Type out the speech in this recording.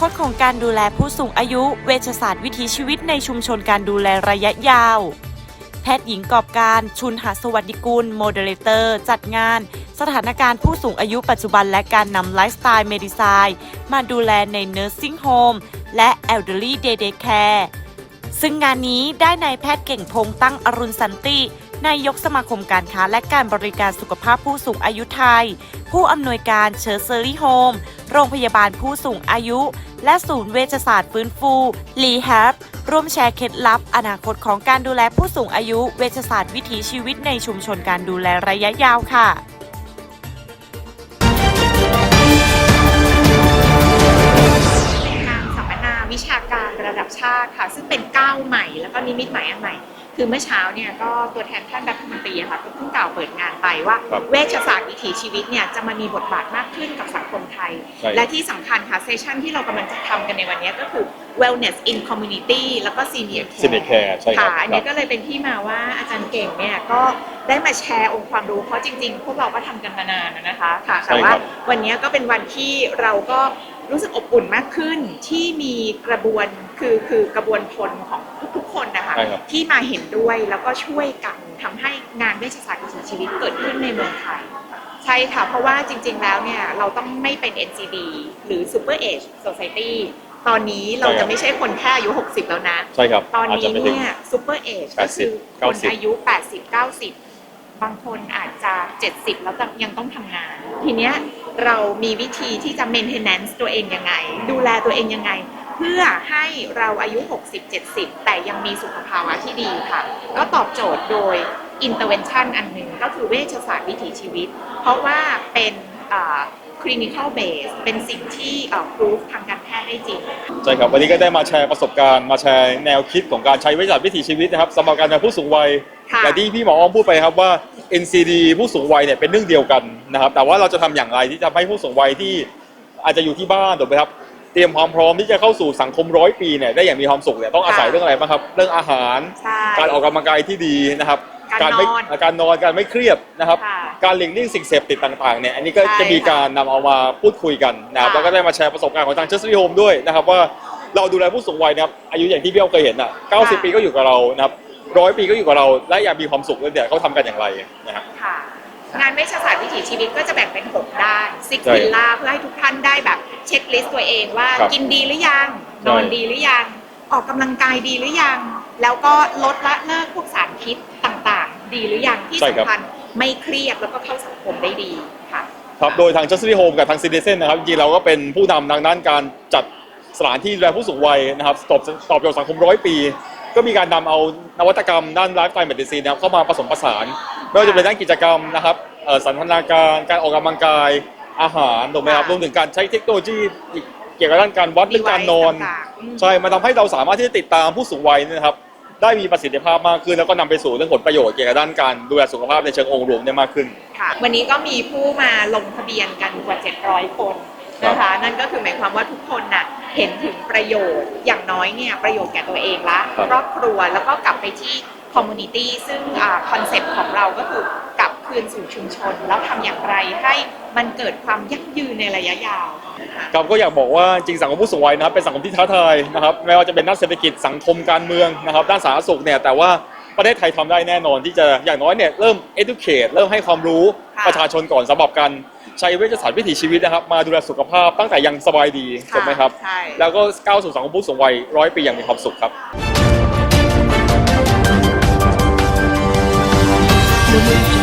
คติของการดูแลผู้สูงอายุ เวชศาสตร์วิถีชีวิตในชุมชนการดูแลระยะยาว แพทย์หญิงกอบการชุนหาสวัสดิกุลโมเดเลเตอร์ จัดงาน สถานการณ์ผู้สูงอายุปัจจุบันและการนำไลฟ์สไตล์เมดิไซน์มาดูแลใน Nursing Home และ Elderly Day Day Care ซึ่งงานนี้ได้นายแพทย์เก่งพงตั้งอรุณสันตินายกสมาคมการค้าและการบริการสุขภาพผู้สูงอายุไทย ผู้อำนวยการเชอร์เซอรี่โฮม โรงพยาบาลผู้สูงอายุ และศูนย์เวชศาสตร์ฟื้นฟูลีแฮปร่วมแชร์เคล็ดลับ อนาคตของการดูแลผู้สูงอายุ เวชศาสตร์วิถีชีวิตในชุมชนการดูแลระยะยาวค่ะเป็นการสัมมนาวิชาการระดับชาติค่ะ ซึ่งเป็นก้าวใหม่ แล้วก็นิมิตใหม่อันใหม่ คือเมื่อเช้าเนี่ยก็ตัวแทนท่านรัฐมนตรีอะค่ะก็เพิ่งกล่าวเปิดงานไปว่า ครับเวชศาสตร์วิถีชีวิตเนี่ยจะมามีบทบาทมากขึ้นกับสังคมไทย ใช่ และที่สำคัญค่ะเซสชันที่เรากำลังจะทำกันในวันนี้ก็คือ wellness in community แล้วก็ senior care ซินเนแคร์ใช่ครับค่ะอันนี้ก็เลยเป็นที่มาว่าอาจารย์เก่งเนี่ยก็ได้มาแชร์องค์ความรู้เพราะจริงๆ พวกเราก็ทำกันมานานอะนะคะค่ะแต่ว่าใช่ครับวันนี้ก็เป็นวันที่เราก็รู้สึกอบอุ่นมากขึ้นที่มีกระบวนคือคือกระบวนพลของทุกๆคนนะ คะใช่ครับ ที่มาเห็นด้วยแล้วก็ช่วยกันทำให้งานเวชศาสตร์วิถีชีวิตเกิดขึ้นในเมืองไทย ใช่ค่ะ เพราะว่าจริง ๆ แล้วเนี่ยเราต้องไม่เป็น NCD หรือ Super Age Society ตอนนี้เราใช่ครัจะบไม่ใช่คนแค่อายุ 60 แล้วนะ ใช่ครับตอนอาจจะนี้ไปถึง เนี่ยซูเปอร์เอจก็คือคน90 อายุ 80 90 บางคนอาจจะ 70 แล้วยังต้องทำงาน ทีเนี้ยเรามีวิธีที่จะ maintenance ตัวเองยังไง ดูแลตัวเองยังไง เพื่อให้เราอายุ 60 70 แต่ยังมีสุขภาวะที่ดีค่ะ ก็ตอบโจทย์โดย intervention อันหนึ่งก็คือเวชศาสตร์วิถีชีวิต เพราะว่าเป็นอ่า clinical base เป็นสิ่งที่อ่า proof ทางการแพทย์ได้จริง ใช่ครับ วันนี้ก็ได้มาแชร์ประสบการณ์ มาแชร์แนวคิดของการใช้วิชาวิถีชีวิตนะครับสำหรับการเป็นผู้สูงวัยค่ะอย่างที่พี่หมออ้อมพูดไปครับว่า NCD ผู้สูงวัยเนี่ยเป็นเรื่องเดียวกันนะครับแต่ว่าเราจะทำอย่างไรที่จะให้ผู้สูงวัยที่อาจจะอยู่ที่บ้านถูกไหมครับ เตรียมความพร้อมที่จะเข้าสู่สังคมร้อยปีเนี่ยได้อย่างมีความสุขเนี่ยต้องอาศัยค่ะ เรื่องอะไรบ้างครับ เรื่องอาหาร ใช่ การออกกำลังกายที่ดีนะครับการไม่นอนการนอนการไม่เครียดนะครับ ค่ะการหลีกเลี่ยงสิ่งเสพติดต่างๆเนี่ยอันนี้ก็ใช่จะมีการนำเอามาพูดคุยกันนะครับค่ะ แล้วก็ได้มาแชร์ประสบการณ์ของทางเชสซี่โฮมด้วยนะครับว่าเราดูแลผู้สูงวัยนะครับอายุอย่างที่พี่เอาเคยเห็นอะ90 ปีก็อยู่กับเรานะครับร้อยปีก็อยู่กับเราและอยากมีความสุขแล้วเดี๋ยวเขาทำกันอย่างไรนะฮะค่ะ งานเวชศาสตร์วิถีชีวิตก็จะแบ่งเป็น 6 ด้านซิกใช่วิลล่าเพื่อให้ทุกท่านได้แบบเช็คลิสต์ตัวเองว่าครับกินดีหรือยัง ใช่ นอนดีหรือยัง ออกกำลังกายดีหรือยัง แล้วก็ลดละเลิกพวกสารพิษต่างๆ ดีหรือยังที่ใช่ครับ สำคัญไม่เครียดแล้วก็เข้าสังคมได้ดีค่ะ ครับโดยทาง Justice Home กับทาง Citizen นะครับจริงๆเราก็เป็นผู้นำทางด้านการจัดสถานที่ดูแลผู้สูงวัยนะครับตอบตอบโจทย์สังคมร้อยปี ก็มีการนำเอานวัตกรรมด้านไลฟ์สไตล์เมดิซีนนะครับเข้ามาผสมผสาน ไม่ว่าจะเป็นด้านกิจกรรมนะครับเอ่อสันทนาการการออกกำลังกายอาหารถูกไหมครับค่ะรวมถึงการใช้เทคโนโลยีเกี่ยวกับด้านการวัดเรื่องการนอน Device ต่างๆอืม ใช่มันทำให้เราสามารถที่จะติดตามผู้สูงวัยเนยนะครับ ได้มีประสิทธิภาพมากขึ้น แล้วก็นำไปสู่เรื่องผลประโยชน์เกี่ยวกับด้านการดูแลสุขภาพในเชิงองค์รวมได้มากขึ้น ค่ะวันนี้ก็มีผู้มาลงทะเบียนกันกว่า 700 คนนะคะ นั่นก็คือหมายความว่าทุกคนน่ะเห็นถึงประโยชน์อย่างน้อยเนี่ยประโยชน์แก่ตัวเองละครับ ครอบครัวแล้วก็กลับไปที่ คอมมูนิตี้ซึ่งคอนเซปต์ของเราก็คือกลับคืนสู่ชุมชน แล้วทำอย่างไรให้มันเกิดความยั่งยืนในระยะยาวนะคะครับก็อยากบอกว่าจริงสังคมผู้สูงวัยนะครับเป็นสังคมที่ท้าทายนะครับไม่ว่าจะเป็นด้านเศรษฐกิจสังคมการเมืองนะครับด้านสาธารณสุขเนี่ยแต่ว่าประเทศไทยทำได้แน่นอนที่จะอย่างน้อยเนี่ยเริ่ม educate เริ่มให้ความรู้ค่ะประชาชนก่อนสำหรับการใช้เวชศาสตร์วิถีชีวิตนะครับ มาดูแลสุขภาพตั้งแต่ยังสบายดีถูกไหมครับใช่แล้วก็ก้าวสู่สังคมผู้สูงวัยร้อยปีอย่างมีความสุขครับ Thank you.